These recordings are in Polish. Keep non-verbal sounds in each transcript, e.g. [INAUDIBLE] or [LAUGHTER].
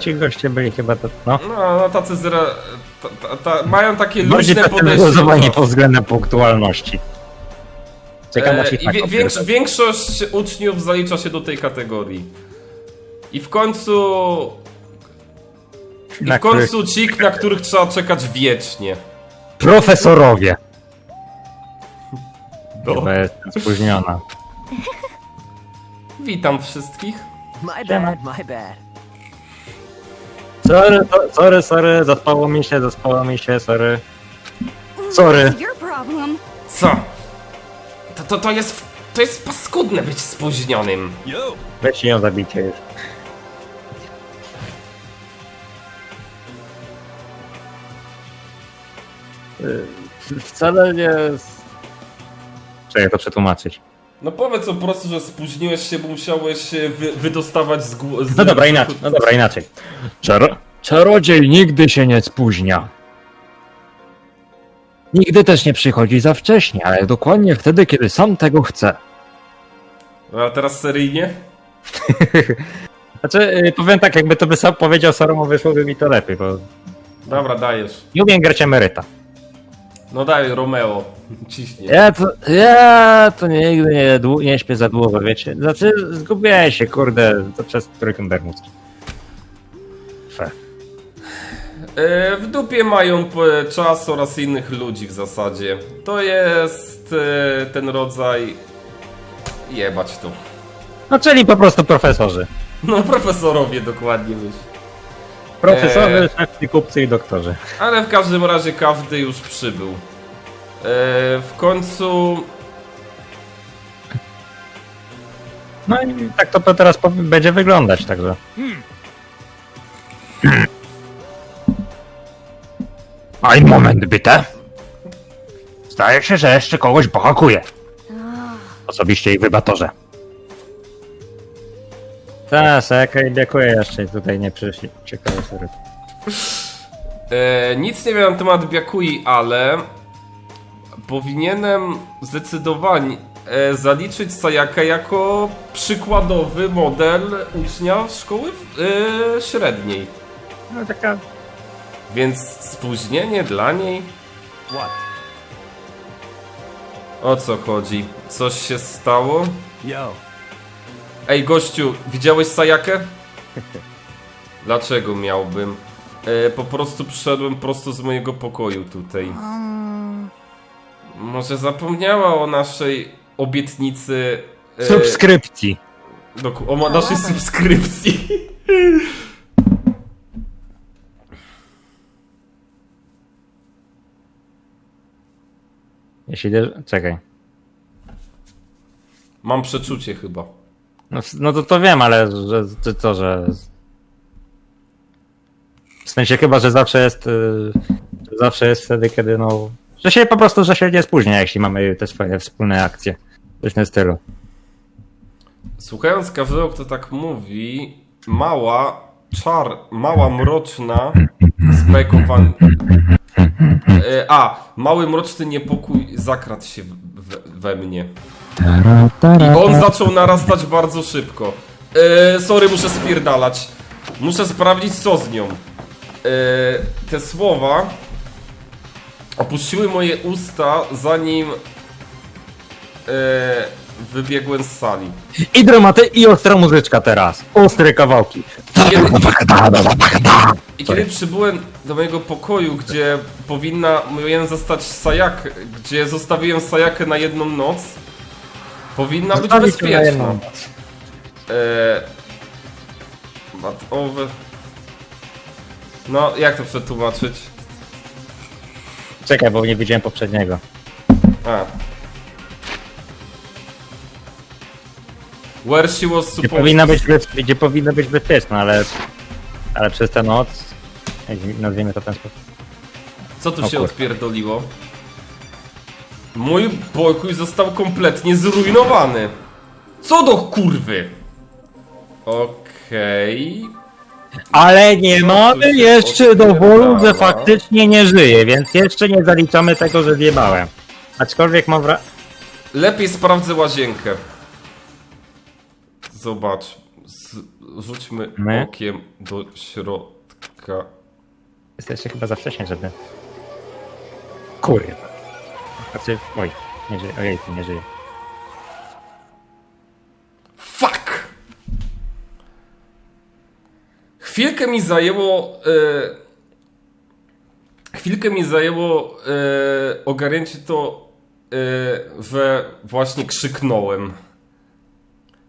ci goście byli chyba to, no. No, no tacy zre... Ta, ta, ta, mają takie Bardziej luźne takie podejście. czasu. pod względem punktualności. Czekam E, aż ich I tak wie, większość, większość uczniów zalicza się do tej kategorii. I w końcu... I Na w końcu ci, na których trzeba czekać wiecznie. Profesorowie! No. Chyba jestem spóźniona. Witam wszystkich. My bad, my bad. Sorry, so- sorry, sorry, zaspało mi się, zaspało mi się, sorry. Sorry. It's your problem. Co? To, to, to jest... To jest paskudne być spóźnionym. Weźcie ją zabicie już. Y, Wcale nie... Trzeba to przetłumaczyć. No powiedz po prostu, że spóźniłeś się, bo musiałeś się wy, wydostawać z, gł- z No dobra, inaczej, no dobra, inaczej. Czar czarodziej nigdy się nie spóźnia. Nigdy też nie przychodzi za wcześnie, ale dokładnie wtedy, kiedy sam tego chce. A teraz seryjnie? [LAUGHS] Znaczy, y, powiem tak, jakby to by sam powiedział Sarumo, wyszłoby mi to lepiej, bo Dobra, dajesz. nie umiem grać emeryta. No daj, Romeo. [LAUGHS] Ciśnie. Ja to, ja to nigdy nie, dłu- nie śpię za długo, wiecie. Znaczy, zgubiłem się, kurde, to przez trójkę bermudzki. E, w dupie mają p- czas oraz innych ludzi w zasadzie. To jest e, ten rodzaj... Jebać to. No, czyli po prostu profesorzy. No profesorowie dokładnie myśl. Profesorzy, Eee. kupcy i doktorzy. Ale w każdym razie każdy już przybył. E, w końcu... No i tak to teraz będzie wyglądać, także. Aj, moment, byte. Zdaje się, że jeszcze kogoś bohakuje. Osobiście ich wybatorze. Tak, Sekaj, dziękuję jeszcze tutaj nie przyszli. Ciekawe, sorry. E, nic nie wiem na temat Biakui, ale powinienem zdecydowanie e, zaliczyć Sayaka jako przykładowy model ucznia w szkoły e, średniej. No taka... Więc spóźnienie dla niej? What? O co chodzi? Coś się stało? Yo. Ej, gościu, widziałeś Sajakę? [LAUGHS] Dlaczego miałbym? E, po prostu przyszedłem prosto z mojego pokoju tutaj. Może zapomniała o naszej obietnicy. E, Subskrypcji. doku- o ma- naszej subskrypcji. [LAUGHS] Jeśli... idziesz- Czekaj. Mam przeczucie chyba. No, no to to wiem, ale że, że to, że... W sensie chyba, że zawsze jest... y, Zawsze jest wtedy, kiedy no... Że się po prostu, że się nie spóźnia, jeśli mamy te swoje wspólne akcje. Coś w tym stylu. Słuchając każdego, kto tak mówi, mała, czar, mała mroczna, spajkowan... E, a, mały mroczny niepokój zakradł się w, w, we mnie. I on zaczął narastać bardzo szybko. E, sorry, muszę spierdalać. Muszę sprawdzić, co z nią. E, te słowa opuściły moje usta, zanim e, wybiegłem z sali. I dramaty, i ostra muzyczka teraz. Ostre kawałki. Kiedy, I kiedy przybyłem do mojego pokoju, gdzie powinna, powinienem zostać Sajak, gdzie zostawiłem Sajakę na jedną noc, powinna być Zostawić ją na jedną bezpieczna. Eee, but over... No, jak to przetłumaczyć? Czekaj, bo nie widziałem poprzedniego. A. Where she was Gdzie supposed powinna być, bez, gdzie powinna być bezpieczna, ale... Ale przez tę noc... Nazwijmy to w ten sposób. Co tu O się kurwa. odpierdoliło? Mój pokój został kompletnie zrujnowany. Co do kurwy? Okej. Ale nie Co mamy się jeszcze dowodu, że faktycznie nie żyje, więc jeszcze nie zaliczamy tego, że zjebałem. Aczkolwiek mam wra... Lepiej sprawdzę łazienkę. Zobacz. Z rzućmy My? okiem do środka. Jesteście chyba za wcześnie, żeby... Kurwa. Znaczy, oj, nie żyje, ojej, nie żyje. Fuck! Chwilkę mi zajęło. E, chwilkę mi zajęło e, ogarnięcie to, e, że właśnie krzyknąłem.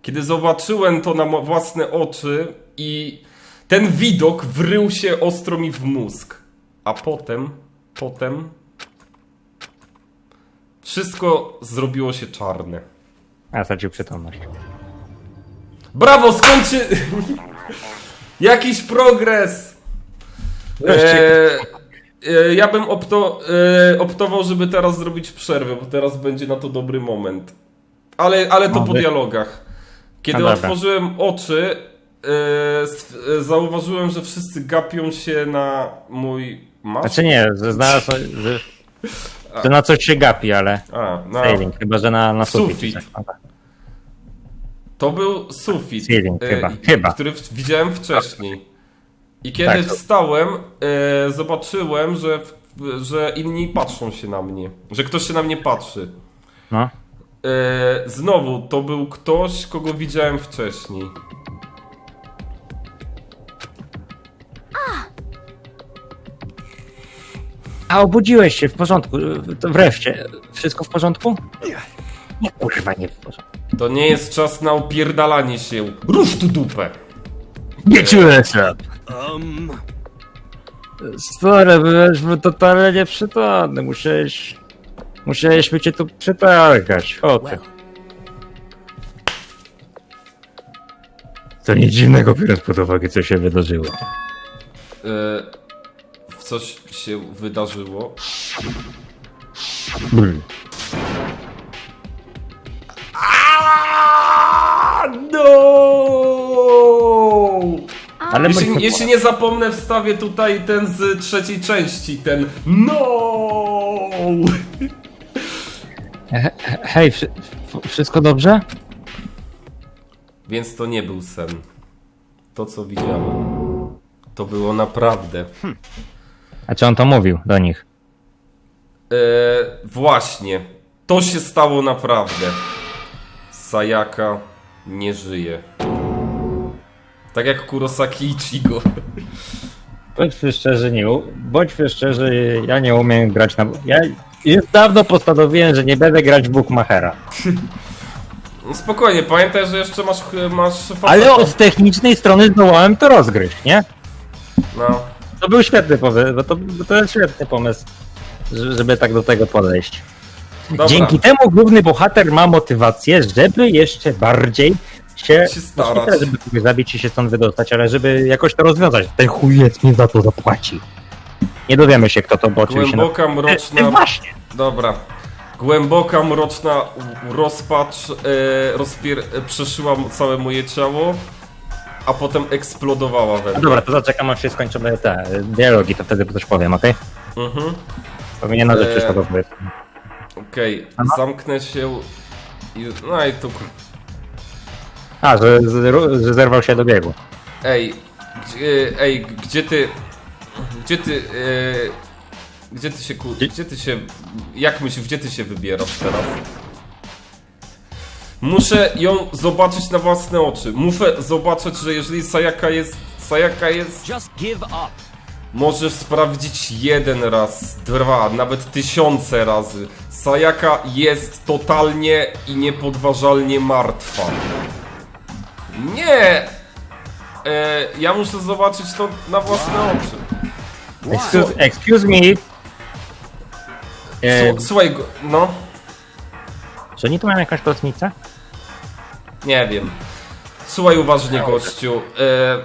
Kiedy zobaczyłem to na własne oczy i ten widok wrył się ostro mi w mózg. A potem, potem. Wszystko zrobiło się czarne. A, stracił przytomność. Brawo, skończy... [LAUGHS] Jakiś progres! Wreszcie. E, e, ja bym opto, e, optował, żeby teraz zrobić przerwę, bo teraz będzie na to dobry moment. Ale, ale to po Dobry. dialogach. Kiedy No otworzyłem oczy, e, e, zauważyłem, że wszyscy gapią się na mój masz. Znaczy nie, że znalazł, że, że na coś się gapi, ale A, na, sailing, chyba że na, na sufit. Sufit. No. To był sufit, Ceiling, e, chyba, chyba. który w, widziałem wcześniej. I kiedy Tak, to- wstałem, zobaczyłem, że, że inni patrzą się na mnie. Że ktoś się na mnie patrzy. No. E, znowu, to był ktoś, kogo widziałem wcześniej. A obudziłeś się w porządku, to wreszcie. Wszystko w porządku? Nie, kurwa, nie w porządku. To nie jest czas na opierdalanie się. Rusz tu dupę! Nie czuję się. Stary, byłeś totalnie nieprzytomny, musiałeś... Musieliśmy cię tu przytargać, o ty. To nic dziwnego, biorąc pod uwagę, co się wydarzyło. E, coś się wydarzyło. Brr. No! Ale Jeśli, bądźmy- jeśli nie zapomnę, wstawię tutaj ten z trzeciej części, ten No! He- he- Hej, wszy- w- wszystko dobrze? Więc to nie był sen. To, co widziałem. To było naprawdę. A czy on to mówił do nich? E, właśnie. To się stało naprawdę. Sayaka nie żyje. Tak jak Kurosaki Ichigo. Bądźmy szczerzy, nie, u- bądźmy szczerzy, ja nie umiem grać na... Ja już dawno postanowiłem, że nie będę grać w Bookmachera. No spokojnie, pamiętaj, że jeszcze masz, masz faceta. Ale od technicznej strony zdołałem to rozgryźć, nie? No. To był świetny pomysł, bo to, bo to jest świetny pomysł, że- żeby tak do tego podejść. Dobra. Dzięki temu główny bohater ma motywację, żeby jeszcze bardziej się, Się starać. nie tyle, żeby kogoś zabić i się stąd wydostać, ale żeby jakoś to rozwiązać. Ten chujec mi za to zapłaci. Nie dowiemy się kto to, bo oczywiście... Głęboka, E, mroczna... e, Właśnie! Dobra. Głęboka, mroczna rozpacz e, rozpier... e, przeszyła całe moje ciało, a potem eksplodowała we mnie. dobra, to zaczekam aż się skończą te dialogi, to wtedy coś powiem, okej? Mhm. Powinienem na rzecz E, wszystko dobrze. Okej, zamknę się i... No i tu... A, że, że zerwał się do biegu. Ej, gdzie, ej, gdzie ty... Gdzie ty... E, gdzie ty się ku... Gdzie ty się... Jak myślisz, gdzie ty się wybierasz teraz? Muszę ją zobaczyć na własne oczy. Muszę zobaczyć, że jeżeli Sayaka jest... Sayaka jest... Just give up. Możesz sprawdzić jeden raz, dwa, nawet tysiące razy. Sayaka jest totalnie i niepodważalnie martwa. Nie! E, ja muszę zobaczyć to na własne oczy. Excuse, excuse me. E, Słu- Słuchaj, go- no, czy oni tu mają jakąś kostnicę? nie wiem. Słuchaj uważnie, gościu. E,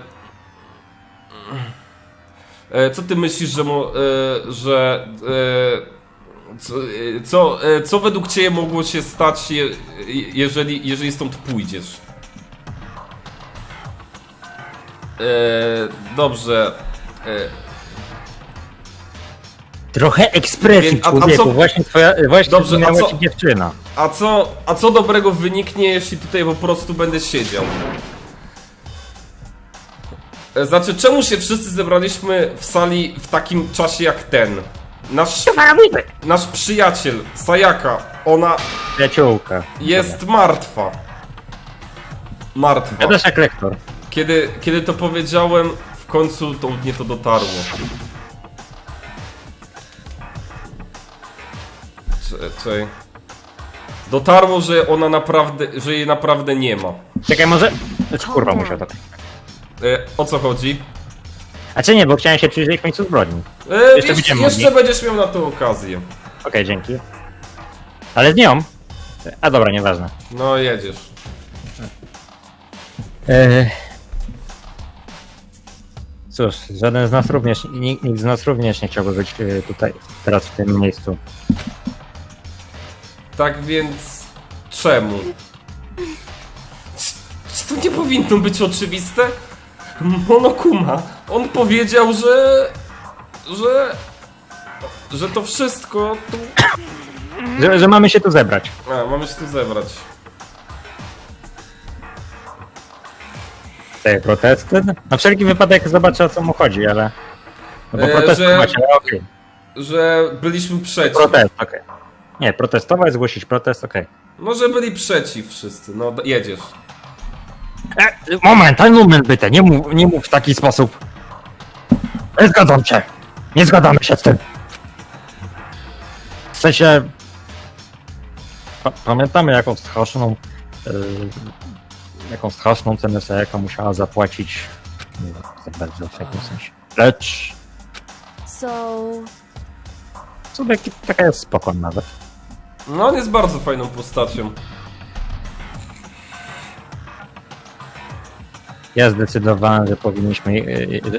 e, co ty myślisz, że, mo, e, że e, co, e, co, e, co według ciebie mogło się stać, je, jeżeli, jeżeli stąd pójdziesz? E, dobrze. E, Trochę ekspresji, Więc- a- a człowieku. co- Właśnie twoja, właśnie Dobrze, a co- ci dziewczyna. a, co, a co dobrego wyniknie, jeśli tutaj po prostu będę siedział? E, Znaczy, czemu się wszyscy zebraliśmy w sali w takim czasie jak ten? Nasz, nasz przyjaciel, Sayaka, ona Przyjaciółka. jest martwa. Martwa. Jak lektor. Kiedy, kiedy to powiedziałem, w końcu to mnie to dotarło. Czekaj. Dotarło, że ona naprawdę, że jej naprawdę nie ma. Czekaj, może... Znaczy, kurwa, musiał tak. E, o co chodzi? A czy nie, bo chciałem się przyjrzeć w końcu zbrodni. E, Jeszcze jeszcze będziemy jeszcze mogli. będziesz miał na to okazję. Okej, dzięki. Ale z nią? A dobra, nieważne. No jedziesz. Eee... Cóż, żaden z nas również, nikt, nikt z nas również nie chciałby być e, tutaj, teraz w tym miejscu. Tak więc czemu? Czy, czy to nie powinno być oczywiste? Monokuma, on powiedział, że... że... że to wszystko tu... Że, że mamy się tu zebrać. A, mamy się tu zebrać. Te protesty? Na wszelki wypadek zobaczę o co mu chodzi, ale... No bo E, protestować, że- ale okej. Że byliśmy przeciw. Protest, okej. Nie, protestować, zgłosić protest, okej. No, że byli przeciw wszyscy. No, d- jedziesz. E, Moment, ten moment byte, nie mów, nie mów w taki sposób. Nie zgadzam się. Nie zgadzamy się z tym. W sensie... Pa pamiętamy jaką straszną... Yy, jaką straszną cenę Sayaka musiała zapłacić. Nie wiem, za bardzo w jakim sensie. Lecz... So, Sobie taka jest spoko nawet. No, on jest bardzo fajną postacią. Ja zdecydowałem, że powinniśmy.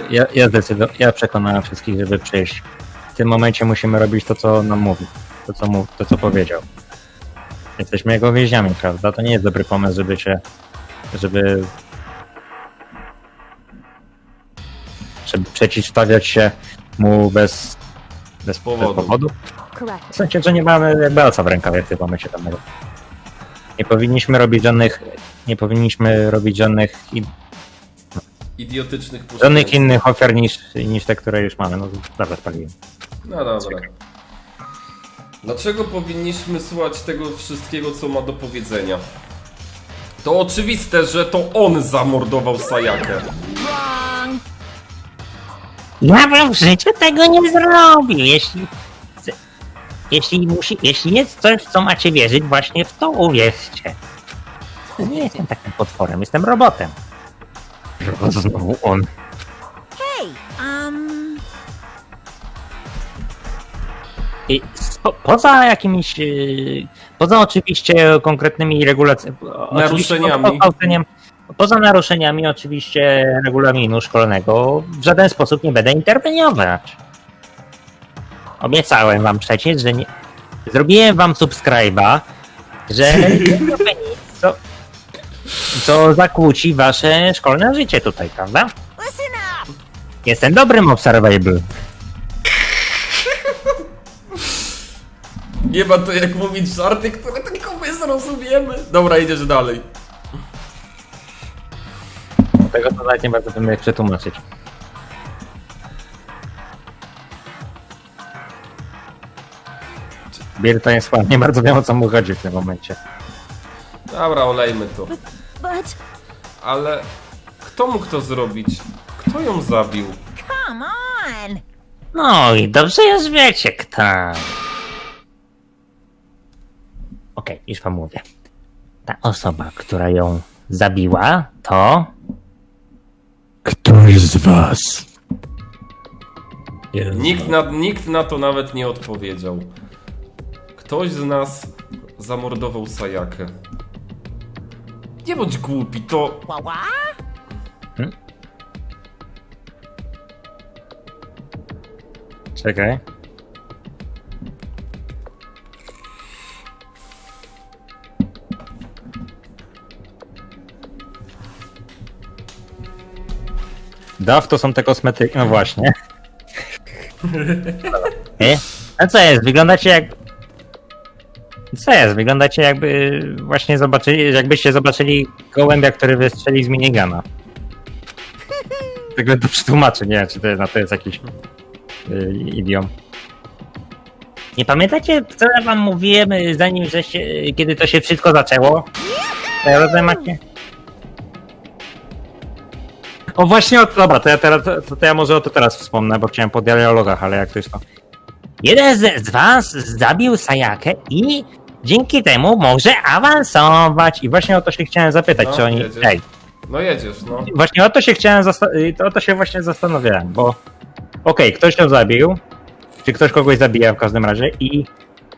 Ja, ja, zdecydo, ja przekonałem wszystkich, żeby przyjść. W tym momencie musimy robić to, co nam mówi. To, co, mu, to, co powiedział. Jesteśmy jego więźniami, prawda? To nie jest dobry pomysł, żeby się. żeby. żeby przeciwstawiać się mu bez. bez Powodu. Bez powodu. W sensie, że nie mamy oca w rękawie w tym momencie tam. Nie powinniśmy robić żadnych. Nie powinniśmy robić żadnych i- Idiotycznych Żadnych postępów. innych ofiar niż, niż te, które już mamy. No dobra, spaliłem. No dobra. Dlaczego powinniśmy słuchać tego wszystkiego, co ma do powiedzenia? To oczywiste, że to on zamordował Sajakę. Ja bym w życiu tego nie zrobił, jeśli... Jeśli, musi, jeśli jest coś, w co macie wierzyć, właśnie w to uwierzcie. Nie jestem takim potworem, jestem robotem. Znowu on. Hey, um, I spo, poza jakimiś. yy, Poza oczywiście konkretnymi regulacjami. Naruszeniami. Poza naruszeniami oczywiście regulaminu szkolnego w żaden sposób nie będę interweniować. Obiecałem wam przecież, że nie. Zrobiłem wam subskryba, że nie zrobię nic, co, co zakłóci wasze szkolne życie tutaj, prawda? Jestem dobrym observable. Nie ma to jak mówić żarty, które tylko my zrozumiemy. Dobra, idziesz dalej. Tego to nawet nie bardzo wiem jak przetłumaczyć. Jest nie bardzo wiem o co mu chodzi w tym momencie. Dobra, olejmy to. But, Ale kto mógł to zrobić? Kto ją zabił? come on! No i dobrze już wiecie kto. Okej, już wam mówię. Ta osoba, która ją zabiła, to... Któryś z was Nikt na, nikt na to nawet nie odpowiedział. Ktoś z nas zamordował Sajakę. Nie bądź głupi, to wha? Czekaj. DAW to są te kosmetyki, no właśnie. [LAUGHS] E? A co jest? Wyglądacie jak... Co jest? Wyglądacie jakby właśnie zobaczyli, jakbyście zobaczyli gołębia, który wystrzeli z minigana. tego to przetłumaczy, nie wiem, czy to, no, to jest jakiś yy, idiom. Nie pamiętacie, co ja wam mówiłem, y, zanim żeście, y, kiedy to się wszystko zaczęło? To ja rozumiem, macie? O właśnie, o, dobra, to ja, teraz, to, to ja może o to teraz wspomnę, bo chciałem po dialogach, ale jak to jest to... Jeden z, was zabił Sajakę i dzięki temu może awansować. I właśnie o to się chciałem zapytać, No, czy oni... jedziesz. Ej, No jedziesz, no. właśnie o to się chciałem zasta- y, to, o to się właśnie zastanawiałem, bo okej, ktoś to zabił, czy ktoś kogoś zabija w każdym razie i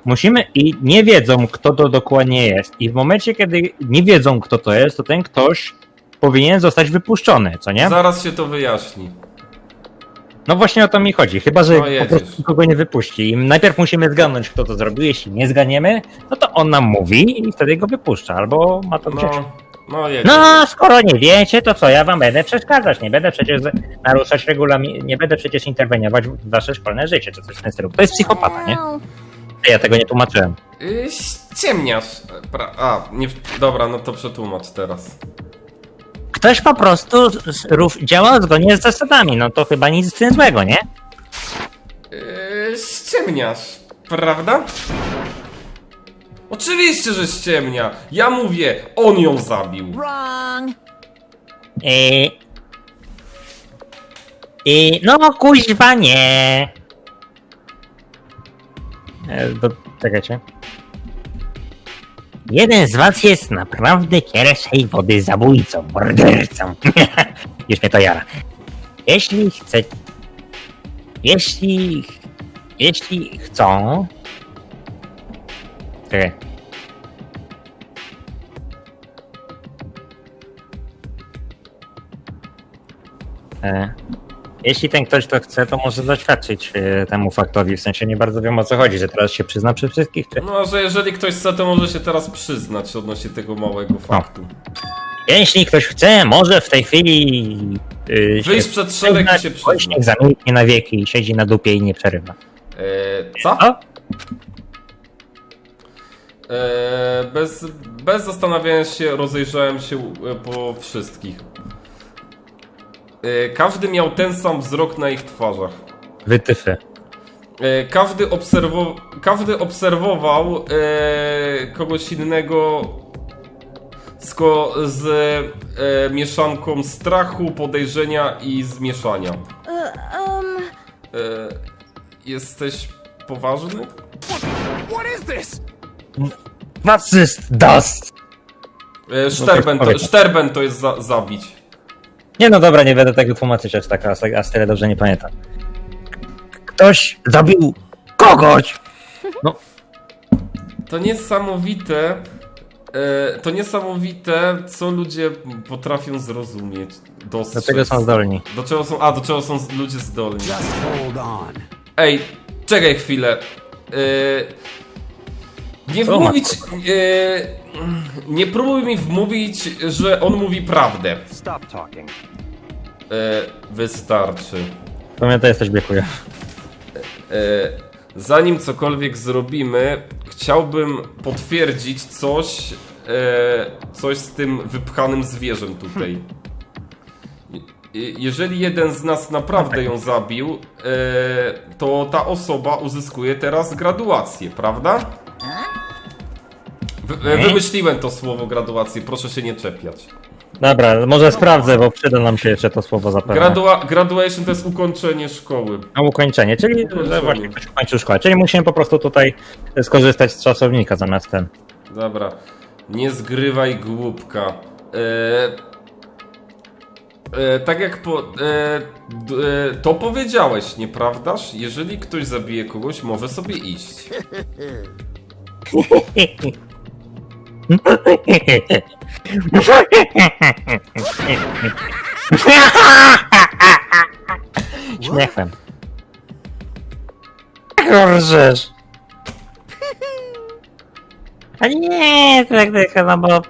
musimy i nie wiedzą kto to dokładnie jest i w momencie kiedy nie wiedzą kto to jest, to ten ktoś powinien zostać wypuszczony, co nie? Zaraz się to wyjaśni. No właśnie o to mi chodzi, chyba że No po jedziesz. prostu nikogo nie wypuści i najpierw musimy zgadnąć kto to zrobił, jeśli nie zgadniemy, no to on nam mówi i wtedy go wypuszcza, albo ma to gdzieś. No, no jedziesz. No, skoro nie wiecie, to co ja wam będę przeszkadzać? Nie będę przecież naruszać regulamin, nie będę przecież interweniować w wasze szkolne życie, czy coś w ten stylu. To jest psychopata, nie? Ja tego nie tłumaczyłem. Pra- A, nie, dobra, no to przetłumacz teraz. Ktoś po prostu z- z- rów- działał zgodnie z zasadami, no to chyba nic w tym złego, nie? Yy, ściemniasz, prawda? Oczywiście, że ściemnia. Ja mówię, on ją zabił. wrong. I... I... no kuźwa nie. E, do, czekajcie. Jeden z was jest naprawdę pierwszej wody zabójcą, mordercą. [LAUGHS] Już mnie to jara. Jeśli chce... Jeśli... Jeśli chcą... Czekaj. E, jeśli ten ktoś to chce, to może zaświadczyć e, temu faktowi. W sensie nie bardzo wiem o co chodzi, że teraz się przyzna przy wszystkich, czy... No, że jeżeli ktoś chce, to może się teraz przyznać odnośnie tego małego faktu. Jeśli ktoś chce, może w tej chwili... y, Wyjść przed szereg i się przyznać, przyznać. zamilknie na wieki i siedzi na dupie i nie przerywa. Eee, co? O, Eee, bez, bez zastanawiania się rozejrzałem się e, po wszystkich. Eee, każdy miał ten sam wzrok na ich twarzach. wytyfy. E, Każdy, obserwo każdy obserwował e, kogoś innego z, ko z e, mieszanką strachu, podejrzenia i zmieszania. Uh, um, E, jesteś poważny? Ist das? E, Szterben, to, powiedz. Szterben to jest za zabić. Nie no dobra, nie będę tego tłumaczyć aż tak, aż, aż tyle dobrze nie pamiętam. Ktoś zabił kogoś! To niesamowite. E, to niesamowite, co ludzie potrafią zrozumieć. Dostrzec. Do czego są zdolni? Do czego są. A, do czego są ludzie zdolni. Just hold on. Ej, czekaj chwilę. Yy, nie wmówić. Yy, nie próbuj mi wmówić, że on mówi prawdę. Stop talking. Yy, wystarczy. Pamiętaj, jesteś biekuję. Yy, zanim cokolwiek zrobimy, chciałbym potwierdzić coś. Yy, coś z tym wypchanym zwierzem tutaj. Je- Jeżeli jeden z nas naprawdę ją zabił, e, to ta osoba uzyskuje teraz graduację, prawda? Wy, wymyśliłem to słowo graduację, proszę się nie czepiać. Dobra, może sprawdzę, bo przyda nam się jeszcze to słowo zapewne. Gradua graduation to jest ukończenie szkoły. A ukończenie, czyli że właśnie ktoś ukończył szkołę. Czyli musimy po prostu tutaj skorzystać z czasownika zamiast ten. Dobra. Nie zgrywaj głupka. E, e, tak jak po, e, d, e, to powiedziałeś, nieprawdaż? Jeżeli ktoś zabije kogoś, może sobie iść. [LAUGHS] Śmiechem. Rżesz. A nie, tak tylko, no bo...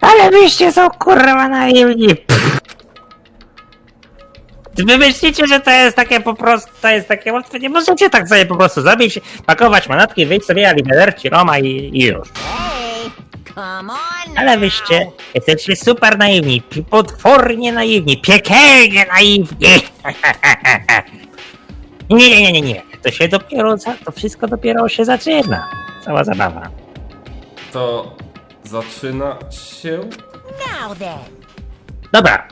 Ale wyście są kurwa naiwni. Wy myślicie, że to jest takie po prostu, to jest takie łatwe? Nie możecie tak sobie po prostu zabić, pakować manatki, wyjść sobie, alimenterci, Roma i, i już. Ale wyście jesteście super naiwni, pi- potwornie naiwni, piekielnie naiwni. [LAUGHS] Nie, nie, nie, nie, nie. To się dopiero, za- to wszystko dopiero się zaczyna. Cała zabawa. To zaczyna się. Now then. Dobra.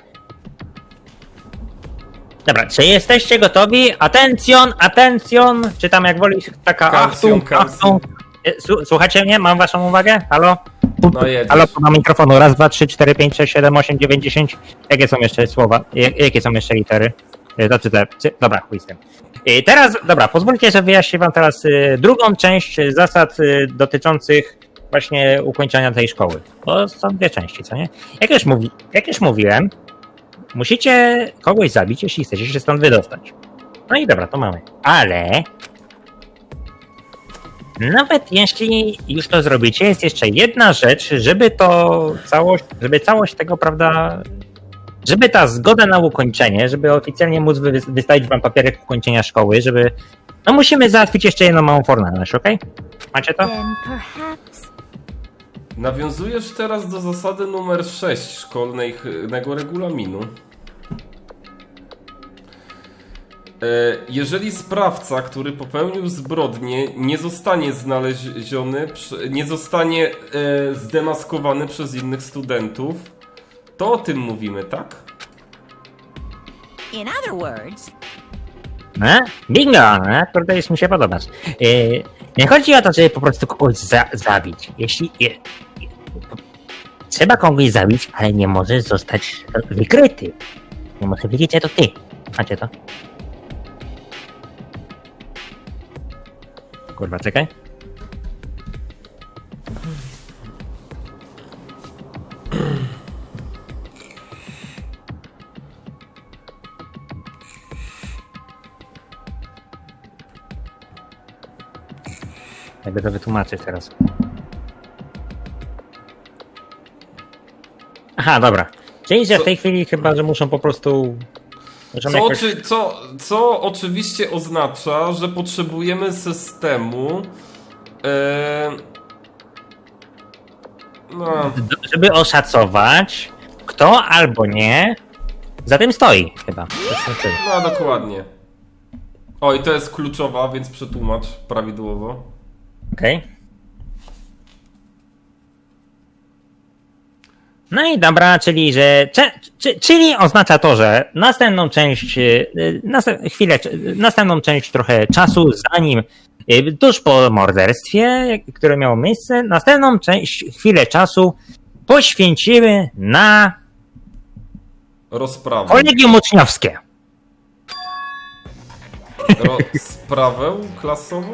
Dobra, czy jesteście gotowi? Atencjon, atencjon, czy tam jak woli taka Kalcjon, Achtung. Achtung. E, słu- Słuchacie mnie? Mam waszą uwagę? Halo? Pu- No jedziesz. Halo, mam mikrofonu. Raz, dwa, trzy, cztery, pięć, sześć, siedem, osiem, dziewięć, dziesięć. Jakie są jeszcze słowa? Jak- Jakie są jeszcze litery? E, Znaczy te, cy- dobra, chuj z tym. I teraz, dobra, pozwólcie, że wyjaśnię wam teraz y, drugą część y, zasad y, dotyczących właśnie ukończenia tej szkoły. Bo są dwie części, co nie? Jak już, mówi, jak już mówiłem, musicie kogoś zabić, jeśli chcecie się stąd wydostać. No i dobra, to mamy. Ale nawet jeśli już to zrobicie, jest jeszcze jedna rzecz, żeby to całość, żeby całość tego, prawda, żeby ta zgoda na ukończenie, żeby oficjalnie móc wy, wystawić wam papierek ukończenia szkoły, żeby, no musimy załatwić jeszcze jedną małą formalność, okej? Macie to? Nawiązujesz teraz do zasady numer 6 szkolnego regulaminu. Jeżeli sprawca, który popełnił zbrodnię, nie zostanie znaleziony, nie zostanie e, zdemaskowany przez innych studentów, to o tym mówimy, tak? In other words, No? Bingo, no? kurde, już mi się podobasz. Yy, nie chodzi o to, żeby po prostu kogoś za, zabić. Jeśli... Je, je, trzeba kogoś zabić, ale nie może zostać wykryty. Nie może wiedzieć, że to ty. Macie to? Kurwa, czekaj. Jakby to wytłumaczyć teraz. Aha, dobra. Czyli, że w tej chwili chyba, że muszą po prostu... Co, jakoś... oczy, co, co oczywiście oznacza, że potrzebujemy systemu. E, no, Żeby oszacować, kto albo nie za tym stoi chyba. no dokładnie. Oj, to jest kluczowa, więc przetłumacz prawidłowo. Okej. No i dobra, czyli że. Czyli oznacza to, że następną część, y, następ, chwilę, następną część trochę czasu, zanim y, tuż po morderstwie, które miało miejsce, następną część, chwilę czasu poświęcimy na Rozprawę. kolegium uczniowskie. Rozprawę klasową?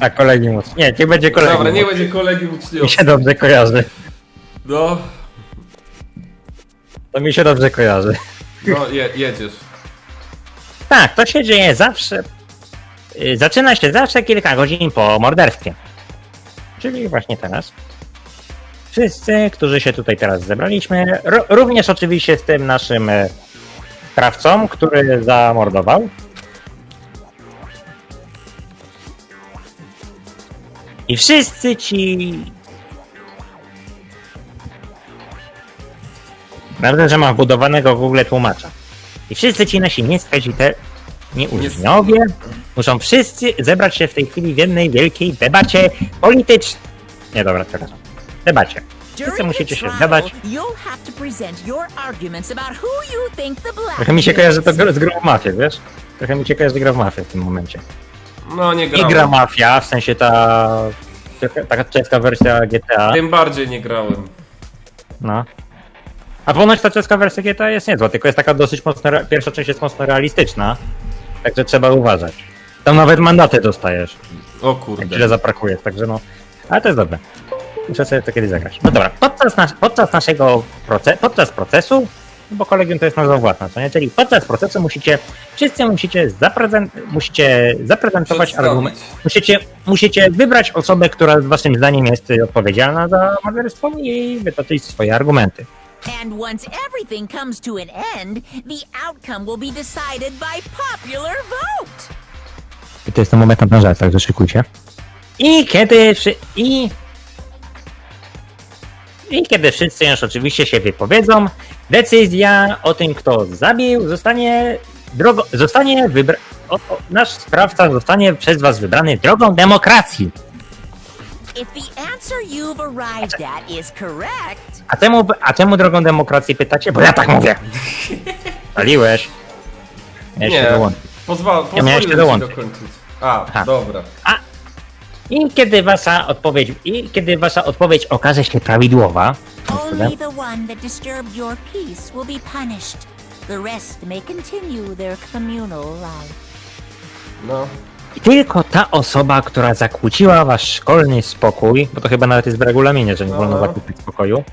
Tak, kolegium uczniowskie. Nie, nie będzie kolegium. Dobra, nie będzie kolegi Mi się uczniowskie. dobrze kojarzy. No, To mi się dobrze kojarzy. no je, jedziesz. Tak, to się dzieje zawsze. y, Zaczyna się zawsze kilka godzin po morderstwie. Czyli właśnie teraz. Wszyscy, którzy się tutaj teraz zebraliśmy, ro- również oczywiście z tym naszym e, sprawcą, który zamordował. I wszyscy ci. Prawda, że mam wbudowanego w Google tłumacza. I wszyscy ci nasi nieskazitelni uczniowie muszą wszyscy zebrać się w tej chwili w jednej wielkiej debacie politycznej. Nie, dobra, przepraszam. Debacie. Wszyscy musicie się zgadać. Trochę mi się kojarzy to z grą w mafię, wiesz? Trochę mi się kojarzy gra w mafię w tym momencie. No nie I grałem. gra mafia, w sensie ta... Taka czeska wersja GTA. Tym bardziej nie grałem. No. A ponoć ta czeska wersja GTA jest niezła, tylko jest taka dosyć mocno, re- pierwsza część jest mocno realistyczna, także trzeba uważać. Tam nawet mandaty dostajesz, O jak kurde. źle zaprakujesz, także no. Ale to jest dobre. Muszę sobie to kiedyś zagrać. No dobra, podczas, nas, podczas naszego proce podczas procesu, no bo kolegium to jest nazwa własna, co nie? Czyli podczas procesu musicie, wszyscy musicie, musicie zaprezentować argument. Musicie, musicie wybrać osobę, która waszym zdaniem jest y, odpowiedzialna za morderstwo i wytoczyć swoje argumenty. And once everything comes to an end, the outcome will be decided by popular vote. I to jest ten moment na także szykujcie. I kiedy wszy- i I kiedy wszyscy już oczywiście się wypowiedzą, decyzja o tym, kto zabił, zostanie drogo, zostanie wybra... O, o, nasz sprawca zostanie przez was wybrany drogą demokracji. If the answer you've arrived at is correct, A temu, a czemu drogą demokracji pytacie? Bo ja tak mówię. [LAUGHS] Paliłeś. Ja się Nie, dołączę. pozwal, Ja miałem się ci dołączyć. dokończyć. A, Aha. dobra. I kiedy wasza odpowiedź, i kiedy wasza odpowiedź okaże się prawidłowa, only the one that disturbed your peace will be punished. The rest may continue their communal life. No. Tylko ta osoba, która zakłóciła wasz szkolny spokój, bo to chyba nawet jest w regulaminie, że nie wolno Aha. zakłócić spokoju,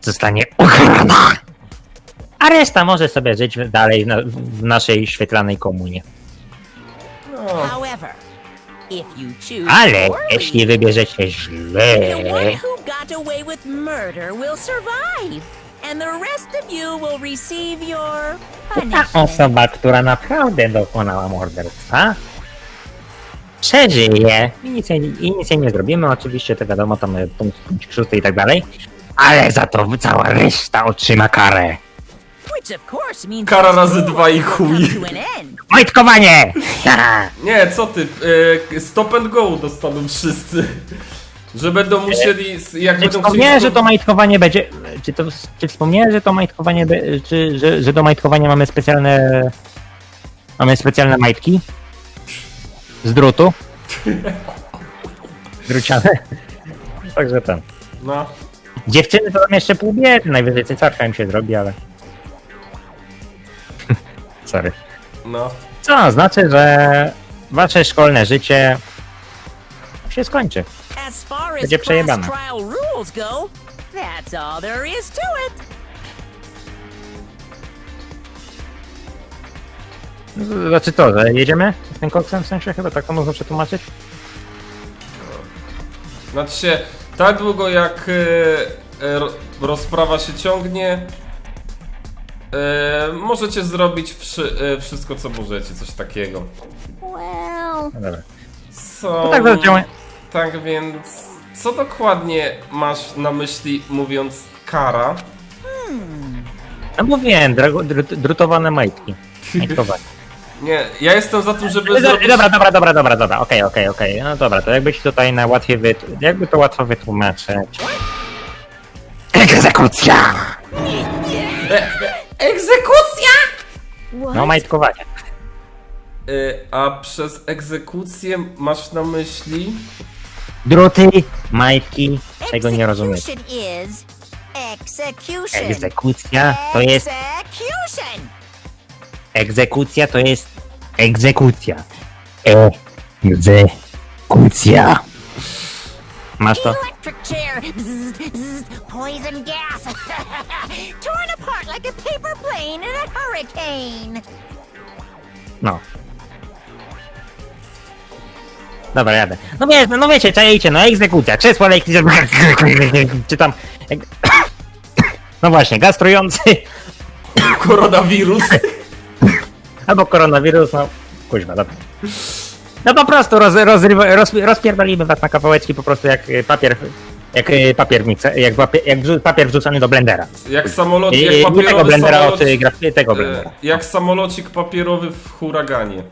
zostanie ukarana. A reszta może sobie żyć dalej na, w naszej świetlanej komunie. no. However, if you choose Ale poorly, jeśli wybierzecie źle, the one who got away with murder will survive, and the rest of you will receive your ta punishment. osoba, która naprawdę dokonała morderstwa, przeżyje i nic, jej- i nic jej nie zrobimy. Oczywiście to wiadomo, tam e, punkt, punkt szósty i tak dalej. Ale za to cała reszta otrzyma karę. Which of course means Kara razy dwa i chuj. to an end. Majtkowanie! Nie, co ty? E, stop and go dostaną wszyscy. [LAUGHS] Że będą musieli, jak Czy będą wspomniałem, że to majtkowanie będzie. Czy, to, czy wspomniałem, że to majtkowanie. be- Czy, że, że do majtkowania mamy specjalne. Mamy specjalne majtki? Z drutu? Druciane? Także ten. No. Dziewczyny to tam jeszcze pół biedy, najwyżej cycarka im się zrobi, ale. [LAUGHS] Sorry. No. Co znaczy, że wasze szkolne życie się skończy. As far as Będzie class przejebane. trial rules go, that's all there is to it. Znaczy to, że jedziemy z tym koksem w sensie chyba tak to można przetłumaczyć? Znaczy się, tak długo jak e, e, ro- rozprawa się ciągnie, e, możecie zrobić wszy, e, wszystko co możecie, coś takiego. Well, No dobra. Co... To tak zadziała. Tak więc, co dokładnie masz na myśli mówiąc kara? No mówiłem, drago- dru- drutowane majtki. Majtkowanie. Nie, ja jestem za tym, żeby Dobra, zrobić... dobra, dobra, dobra, dobra, dobra, okej, okej, okej. No dobra, to jakbyś tutaj na łatwiej wyt... jakby to łatwo wytłumaczyć. Egzekucja! Egzekucja! No majtkowanie. E, a przez egzekucję masz na myśli... Druty, majtki, tego nie execution is execution. Egzekucja to jest... Execution. Egzekucja to jest... Egzekucja. Egzekucja. Masz to? Electric chair. Bzzz, bzzz, poison gas. [LAUGHS] Torn apart like a paper plane in a hurricane. No. Dobra, jadę. No wiesz, no wiecie, czajcie, no egzekucja, krzesło elektryczne, [LAUGHS] czy tam... [COUGHS] No właśnie, gaz trujący, Koronawirus. [COUGHS] albo koronawirus, no... Kuźma, dobra. No po prostu roz, rozrywa, roz, rozpierdolimy was na kawałeczki po prostu jak y, papier, jak y, papier mikse, jak, papie- jak wrzu- papier wrzucony do blendera. Jak samolot, I, jak nie tego papierowy blendera samolot... od y, graf- tego blendera. E, jak samolocik papierowy w huraganie.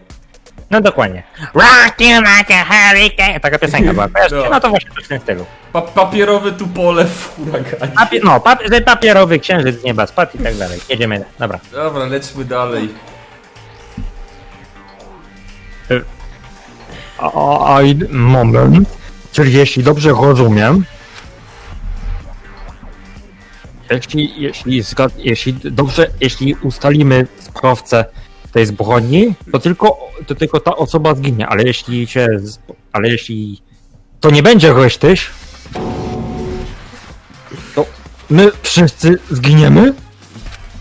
No dokładnie. Rock you like a hurricane. Taka piosenka była? No. No to właśnie w tym stylu. Pa papierowy tupole w huraganie. Papier, no, że papierowy księżyc z nieba spadł i tak dalej. Jedziemy, dobra. Dobra, lećmy dalej. A, moment. Czyli jeśli dobrze rozumiem, jeśli, jeśli, zgad, jeśli dobrze, jeśli ustalimy sprawcę tej zbrodni, to tylko, to tylko ta osoba zginie, ale jeśli się, ale jeśli to nie będzie Rösztyś, to my wszyscy zginiemy?